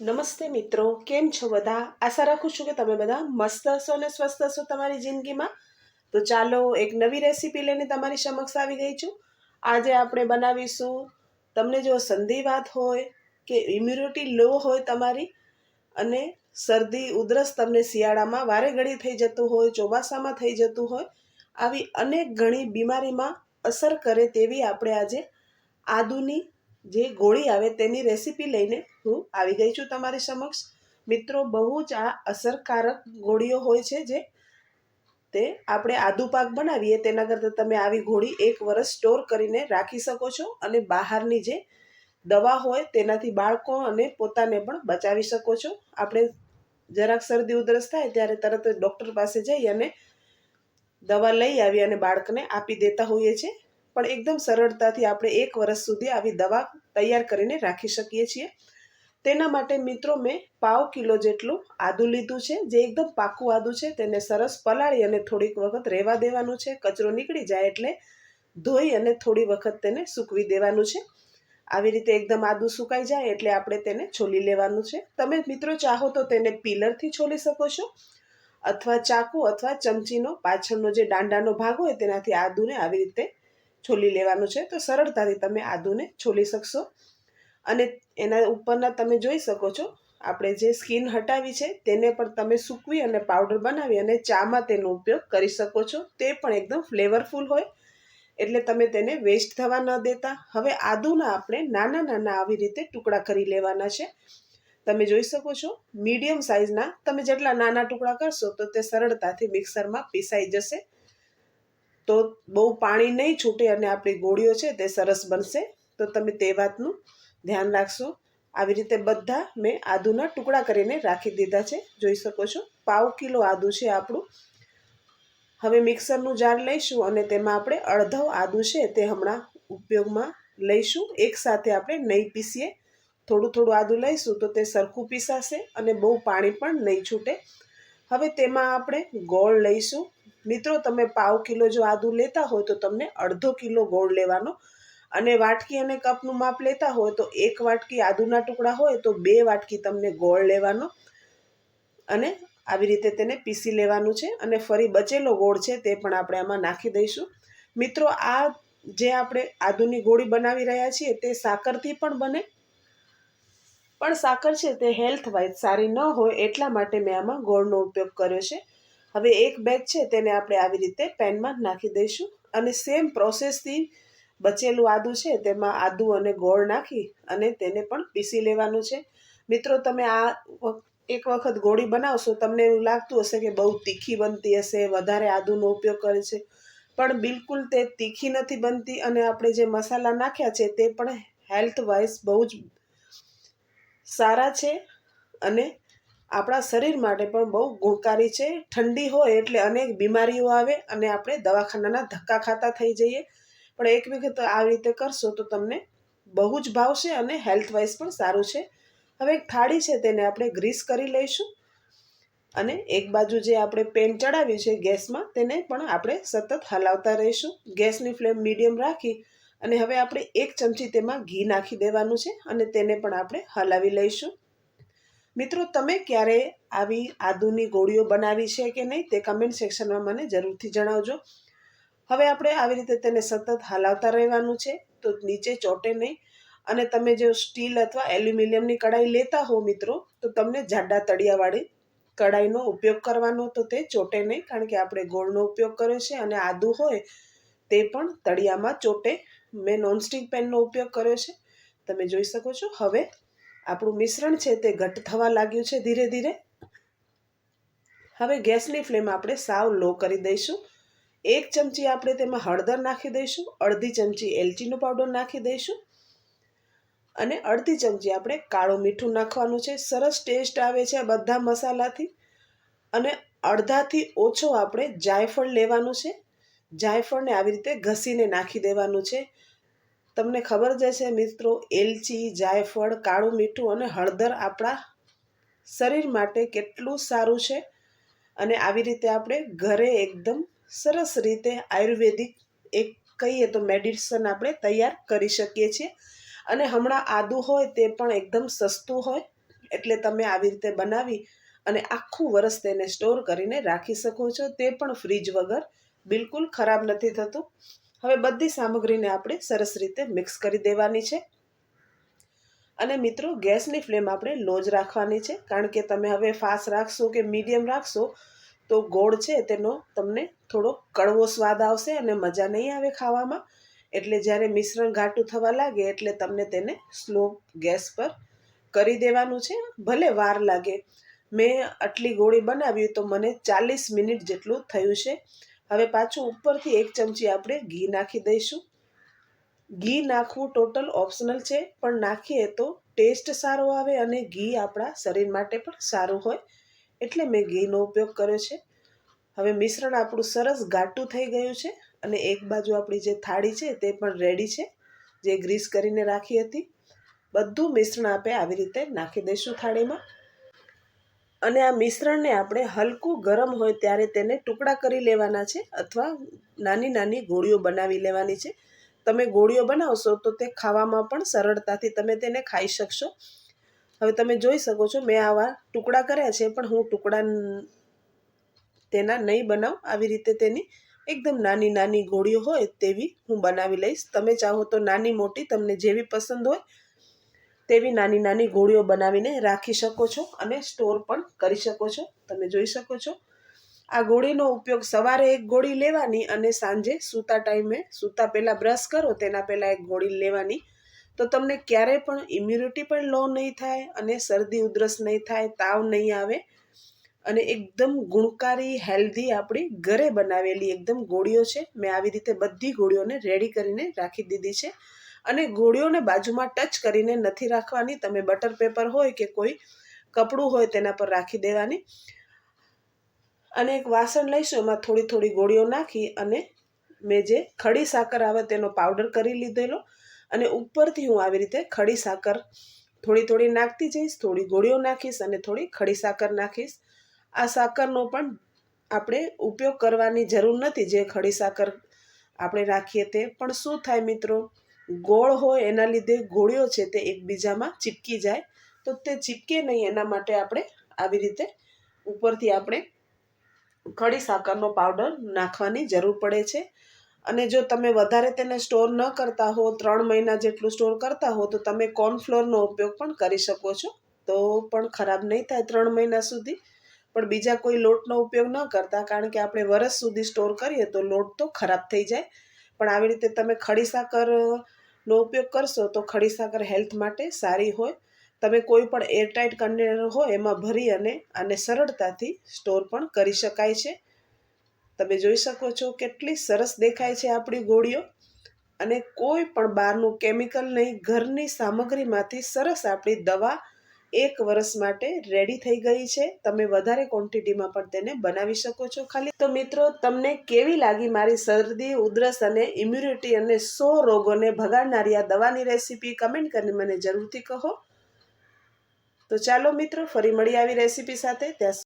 નમસ્તે મિત્રો, કેમ છો બધા? આશા રાખું છું કે તમે બધા મસ્ત હશો અને સ્વસ્થ હશો તમારી જિંદગીમાં. તો ચાલો એક નવી રેસીપી લઈને તમારી સમક્ષ આવી ગઈ છું. આજે આપણે બનાવીશું, તમને જો સંધિવાત હોય કે ઇમ્યુનિટી લો હોય તમારી અને શરદી ઉધરસ તમને શિયાળામાં વારે ઘડી થઈ જતું હોય, ચોમાસામાં થઈ જતું હોય, આવી અનેક ઘણી બીમારીમાં અસર કરે તેવી આપણે આજે આદુની જે ગોળી આવે તેની રેસીપી લઈને હું આવી ગઈ છું તમારી સમક્ષ. મિત્રો, બહુ જ આ અસરકારક ગોળીઓ હોય છે જે તે આપણે આદુ પાક બનાવીએ તેના કરતાં તમે આવી ગોળી એક વર્ષ સ્ટોર કરીને રાખી શકો છો અને બહારની જે દવા હોય તેનાથી બાળકો અને પોતાને પણ બચાવી શકો છો. આપણે જરાક શરદી ઉધરસ થાય ત્યારે તરત ડૉક્ટર પાસે જઈ અને દવા લઈ આવી અને બાળકને આપી દેતા હોઈએ છીએ. પણ એકદમ સરળતાથી આપણે એક વર્ષ સુધી આવી દવા તૈયાર કરીને રાખી શકીએ છીએ. તેના માટે મિત્રો મેં પાવ કિલો જેટલું આદું લીધું છે, જે એકદમ પાકું આદું છે. તેને સરસ પલાળી અને થોડીક વખત રહેવા દેવાનું છે. કચરો નીકળી જાય એટલે ધોઈ અને થોડી વખત તેને સૂકવી દેવાનું છે. આવી રીતે એકદમ આદું સુકાઈ જાય એટલે આપણે તેને છોલી લેવાનું છે. તમે મિત્રો ચાહો તો તેને પીલરથી છોલી શકો છો અથવા ચાકુ અથવા ચમચીનો પાછળનો જે દાંડાનો ભાગ હોય તેનાથી આદુને આવી રીતે છોલી લેવાનું છે. તો સરળતાથી તમે આદુને છોલી શકશો. અને એના ઉપરના તમે જોઈ શકો છો, આપણે જે સ્કીન હટાવી છે તેને પણ તમે સૂકવી અને પાવડર બનાવી અને ચામાં તેનો ઉપયોગ કરી શકો છો. તે પણ એકદમ ફ્લેવરફુલ હોય, એટલે તમે તેને વેસ્ટ થવા ન દેતા. હવે આદુના આપણે નાના નાના આવી રીતે ટુકડા કરી લેવાના છે. તમે જોઈ શકો છો, મીડિયમ સાઇઝના તમે જેટલા નાના ટુકડા કરશો તો તે સરળતાથી મિક્સરમાં પીસાઈ જશે. તો બહુ પાણી નહીં છૂટે અને આપણી ગોળીઓ છે તે સરસ બનશે. તો તમે તે વાતનું ધ્યાન રાખશો. આવી રીતે બધા મેં આદુના ટુકડા કરીને રાખી દીધા છે. જોઈ શકો છો, પાવ કિલો આદુ છે આપણું. હવે મિક્સરનું જાર લઈશું અને તેમાં આપણે અડધો આદુ છે તે હમણાં ઉપયોગમાં લઈશું. એકસાથે આપણે નહીં પીસીએ. થોડું થોડું આદું લઈશું તો તે સરખું પીસાશે અને બહુ પાણી પણ નહીં છૂટે. હવે તેમાં આપણે ગોળ લઈશું. મિત્રો, તમે પાવ કિલો જો આદું લેતા હોય તો તમને અડધો કિલો ગોળ લેવાનો. અને વાટકી અને કપનું માપ લેતા હોય તો એક વાટકી આદુના ટુકડા હોય તો બે વાટકી તમને ગોળ લેવાનો. અને આવી રીતે તેને પીસી લેવાનું છે અને ફરી બચેલો ગોળ છે તે પણ આપણે આમાં નાખી દઈશું. મિત્રો, આ જે આપણે આદુની ગોળી બનાવી રહ્યા છીએ તે સાકરથી પણ બને. પણ સાકર છે તે હેલ્થ વાઇઝ સારી ન હોય એટલા માટે મેં આમાં ગોળનો ઉપયોગ કર્યો છે. હવે એક બેગ છે, તેને આપણે આવી રીતે પેનમાં નાખી દઈશું અને સેમ પ્રોસેસથી બચેલું આદું છે, તેમાં આદુ અને ગોળ નાખી અને તેને પણ પીસી લેવાનું છે. મિત્રો, તમે આ એક વખત ગોળી બનાવશો, તમને એવું લાગતું હશે કે બહુ તીખી બનતી હશે, વધારે આદુનો ઉપયોગ કરે છે. પણ બિલકુલ તે તીખી નથી બનતી અને આપણે જે મસાલા નાખ્યા છે, તે પણ હેલ્થ વાઇઝ બહુ જ સારા છે અને આપણા શરીર માટે પણ બહુ ગુણકારી છે. ઠંડી હોય એટલે અનેક બીમારીઓ આવે અને આપણે દવાખાનાના ધક્કા ખાતા થઈ જઈએ. પણ એક વખત આવી રીતે કરશો તો તમને બહુ જ ભાવશે અને હેલ્થ વાઇઝ પણ સારું છે. હવે એક થાળી છે તેને આપણે ગ્રીસ કરી લઈશું અને એક બાજુ જે આપણે પેન ચડાવ્યું છે ગેસમાં તેને પણ આપણે સતત હલાવતા રહીશું. ગેસની ફ્લેમ મીડિયમ રાખી અને હવે આપણે એક ચમચી તેમાં ઘી નાખી દેવાનું છે અને તેને પણ આપણે હલાવી લઈશું. મિત્રો, તમે ક્યારે આવી આદુની ગોળીઓ બનાવી છે કે નહીં તે કમેન્ટ સેક્શનમાં મને જરૂરથી જણાવજો. હવે આપણે આવી રીતે તેને સતત હલાવતા રહેવાનું છે, તો નીચે ચોટે નહીં. અને તમે જો સ્ટીલ અથવા એલ્યુમિનિયમની કઢાઈ લેતા હો મિત્રો, તો તમને જાડા તળિયાવાળી કઢાઈનો ઉપયોગ કરવાનો તો તે ચોટે નહીં, કારણ કે આપણે ગોળનો ઉપયોગ કર્યો છે અને આદુ હોય તે પણ તળિયામાં ચોટે. મેં નોનસ્ટિક પેનનો ઉપયોગ કર્યો છે. તમે જોઈ શકો છો. હવે આપણું મિશ્રણ છે તે ઘટ થવા લાગ્યું છે ધીરે ધીરે. હવે ગેસની ફ્લેમ આપણે સાવ લો કરી દઈશું. એક ચમચી આપણે તેમાં હળદર નાખી દઈશું, અડધી ચમચી એલચીનો પાવડર નાખી દઈશું અને અડધી ચમચી આપણે કાળું મીઠું નાખવાનું છે. સરસ ટેસ્ટ આવે છે આ બધા મસાલાથી અને અડધાથી ઓછો આપણે જાયફળ લેવાનું છે. જાયફળને આવી રીતે ઘસીને નાખી દેવાનું છે. તમને ખબર જ છે મિત્રો, એલચી, જાયફળ, કાળું મીઠું અને હળદર આપણા શરીર માટે કેટલું સારું છે. અને આવી રીતે આપણે ઘરે એકદમ સરસ રીતે આયુર્વેદિક એક કહીએ તો મેડિસન આપણે તૈયાર કરી શકીએ છીએ. અને હમણાં આદું હોય તે પણ એકદમ સસ્તું હોય, એટલે તમે આવી રીતે બનાવી અને આખું વરસ તેને સ્ટોર કરીને રાખી શકો છો. તે પણ ફ્રીજ વગર બિલકુલ ખરાબ નથી થતું. હવે બધી સામગ્રીને આપણે સરસ રીતે મિક્સ કરી દેવાની છે. અને મિત્રો, ગેસની ફ્લેમ આપણે લો જ રાખવાની છે. કારણ કે તમે હવે ફાસ્ટ રાખશો કે મીડિયમ રાખશો, તો ગોળ છે તેનો તમને થોડો કડવો સ્વાદ આવશે અને મજા નહીં આવે ખાવામાં. એટલે જ્યારે મિશ્રણ ઘાટું થવા લાગે, એટલે તમને તેને સ્લો ગેસ પર કરી દેવાનું છે. ભલે વાર લાગે. મેં આટલી ગોળી બનાવી તો મને ચાલીસ મિનિટ જેટલું થયું છે. હવે પાછું ઉપરથી એક ચમચી આપણે ઘી નાખી દઈશું. ઘી નાખવું ટોટલ ઓપ્શનલ છે, પણ નાખીએ તો ટેસ્ટ સારો આવે અને ઘી આપણા શરીર માટે પણ સારું હોય, એટલે મેં ઘીનો ઉપયોગ કર્યો છે. હવે મિશ્રણ આપણું સરસ ઘાટું થઈ ગયું છે અને એક બાજુ આપણી જે થાળી છે તે પણ રેડી છે, જે ગ્રીસ કરીને રાખી હતી. બધું મિશ્રણ આપણે આવી રીતે નાખી દઈશું થાળીમાં. અને આ મિશ્રણને આપણે હલકું ગરમ હોય ત્યારે તેને ટુકડા કરી લેવાના છે અથવા નાની નાની ગોળીઓ બનાવી લેવાની છે. તમે ગોળીઓ બનાવશો તો તે ખાવામાં પણ સરળતાથી તમે તેને ખાઈ શકશો. હવે તમે જોઈ શકો છો મેં આવા ટુકડા કર્યા છે પણ હું ટુકડા તેના નહીં બનાવ. આવી રીતે તેની એકદમ નાની નાની ગોળીઓ હોય તેવી હું બનાવી લઈશ. તમે ચાહો તો નાની મોટી, તમને જેવી પસંદ હોય તેવી નાની નાની ગોળીઓ બનાવીને રાખી શકો છો અને સ્ટોર પણ કરી શકો છો. તમે જોઈ શકો છો. આ ગોળીનો ઉપયોગ સવારે એક ગોળી લેવાની અને સાંજે સૂતા ટાઈમે, સૂતા પહેલાં બ્રશ કરો, તેના પહેલાં એક ગોળી લેવાની. તો તમને ક્યારેય પણ ઇમ્યુનિટી પણ લો નહીં થાય અને શરદી, ઉધરસ નહીં થાય, તાવ નહીં આવે. અને એકદમ ગુણકારી હેલ્ધી આપણી ઘરે બનાવેલી એકદમ ગોળીઓ છે. મેં આવી રીતે બધી ગોળીઓને રેડી કરીને રાખી દીધી છે. અને ગોળીઓને બાજુમાં ટચ કરીને નથી રાખવાની. તમે બટર પેપર હોય કે કોઈ કપડું હોય તેના પર રાખી દેવાની. અને એક વાસણ લઈશું, એમાં થોડી થોડી ગોળીઓ નાખી અને મેં જે ખડી સાકર આવે તેનો પાવડર કરી લીધેલો. અને ઉપરથી હું આવી રીતે ખડી સાકર થોડી થોડી નાખતી જઈશ, થોડી ગોળીઓ નાખીશ અને થોડી ખડી સાકર નાખીશ. આ સાકરનો પણ આપણે ઉપયોગ કરવાની જરૂર નથી, જે ખડી સાકર આપણે રાખીએ તે પણ શું થાય મિત્રો? ગોળ હોય એના લીધે ગોળીઓ છે તે એકબીજામાં ચીપકી જાય. તો તે ચીપકે નહીં એના માટે આપણે આવી રીતે ઉપરથી આપણે ખડી સાકરનો પાવડર નાખવાની જરૂર પડે છે. અને જો તમે વધારે તેને સ્ટોર ન કરતા હો, ત્રણ મહિના જેટલું સ્ટોર કરતા હો, તો તમે કોર્નફ્લોરનો ઉપયોગ પણ કરી શકો છો. તો પણ ખરાબ નહીં થાય ત્રણ મહિના સુધી. પણ બીજા કોઈ લોટનો ઉપયોગ ન કરતા, કારણ કે આપણે વરસ સુધી સ્ટોર કરીએ તો લોટ તો ખરાબ થઈ જાય. પણ આવી રીતે તમે ખડી સાકરનો ઉપયોગ કરશો તો ખડી સાકર હેલ્થ માટે સારી હોય. તમે કોઈ પણ એરટાઇટ કન્ટેનર હોય એમાં ભરી અને આને સરળતાથી સ્ટોર પણ કરી શકાય છે. તમે જોઈ શકો છો કેટલી સરસ દેખાય છે આપણી ગોળીઓ. અને કોઈ પણ બહારનું કેમિકલ નહીં, ઘરની સામગ્રીમાંથી સરસ આપણી દવા એક વર્ષ માટે રેડી થઈ ગઈ છે. તમે વધારે ક્વોન્ટિટીમાં પણ તેને બનાવી શકો છો ખાલી. તો મિત્રો, તમને કેવી લાગી મારી શરદી, ઉધરસ અને ઇમ્યુનિટી અને સો રોગોને ભગાડનારી આ દવાની રેસીપી કમેન્ટ કરીને મને જરૂરથી કહો. તો ચાલો મિત્રો, ફરી મળી આવી રેસીપી સાથે. ત્યાં